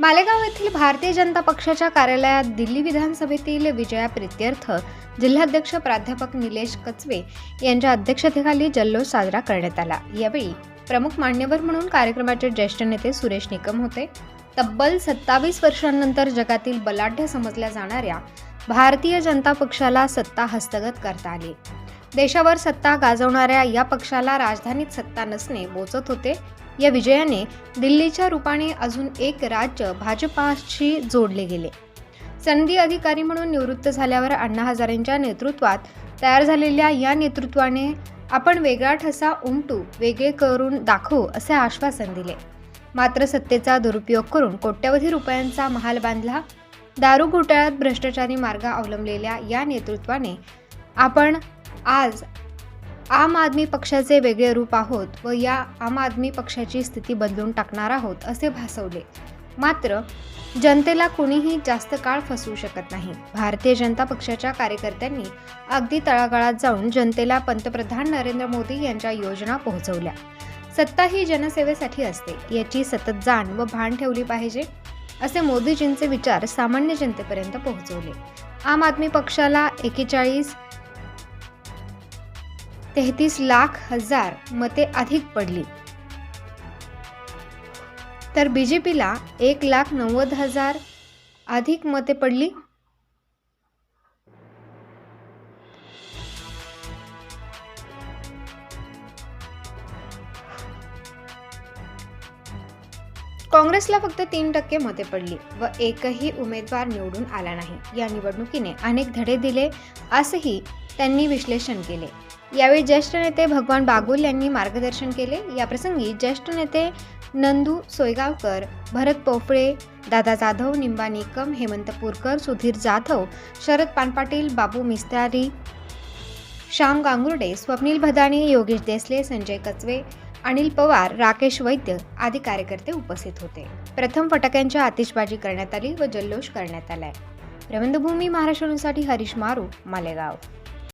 मालेगाव येथील भारतीय जनता पक्षाच्या कार्यालयात दिल्ली विधानसभेतील विजया प्रित्यर्थ जिल्हाध्यक्ष प्राध्यापक निलेश कचवे यांच्या अध्यक्षतेखाली जल्लोष साजरा करण्यात आला. यावेळी प्रमुख मान्यवर म्हणून कार्यक्रमाचे ज्येष्ठ नेते सुरेश निकम होते. तब्बल सत्तावीस वर्षांनंतर जगातील बलाढ्य समजल्या जाणाऱ्या भारतीय जनता पक्षाला सत्ता हस्तगत करता आली. देशावर सत्ता गाजवणाऱ्या या पक्षाला राजधानीत सत्ता नसणे बोचत होते. या विजयाने दिल्लीच्या रूपाने अजून एक राज्य भाजपाशी जोडले गेले. सनदी अधिकारी म्हणून निवृत्त झाल्यावर अण्णा हजारेंच्या नेतृत्वात तयार झालेल्या या नेतृत्वाने आपण वेगळा ठसा उमटू वेगळे करून दाखवू असे आश्वासन दिले. मात्र सत्तेचा दुरुपयोग करून कोट्यवधी रुपयांचा महाल बांधला. दारू घोटाळ्यात भ्रष्टाचारी मार्ग अवलंबलेल्या या नेतृत्वाने आपण आज आम आदमी पक्षाचे वेगळे रूप आहोत व या आम आदमी पक्षाची स्थिती बदलून टाकणार आहोत असे भासवले. मात्र जनतेला कुणीही जास्त काळ फसवू शकत नाही. भारतीय जनता पक्षाच्या कार्यकर्त्यांनी अगदी तळागाळात जाऊन जनतेला पंतप्रधान नरेंद्र मोदी यांच्या योजना पोहोचवल्या. सत्ता ही जनसेवेसाठी असते. याची सतत जाण व भान ठेवली पाहिजे असे मोदीजींचे विचार सामान्य जनतेपर्यंत पोहोचवले. आम आदमी पक्षाला एकेचाळीस तेहतीस लाख हजार मते अधिक पडली. तर बीजेपीला एक लाख नव्वद हजार अधिक मते पडली. काँग्रेसला फक्त तीन टक्के मते पडली व एकही उमेदवार निवडून आला नाही. या निवडणुकीने अनेक धडे दिले असंही त्यांनी विश्लेषण केले. यावेळी ज्येष्ठ नेते भगवान बागुल यांनी मार्गदर्शन केले. याप्रसंगी ज्येष्ठ नेते नंदू सोयगावकर भरत पोफळे दादा जाधव निंबा निकम हेमंत पुरकर सुधीर जाधव शरद पानपाटील बाबू मिस्तारी श्याम गांगुर्डे स्वप्नील भदाणे योगेश देसले संजय कचवे अनिल पवार राकेश वैद्य आदी कार्यकर्ते उपस्थित होते. प्रथम फटाक्यांच्या आतिषबाजी करण्यात आली व जल्लोष करण्यात आलाय. प्रबंधभूमी महाराष्ट्रासाठी हरीश मारू मालेगाव.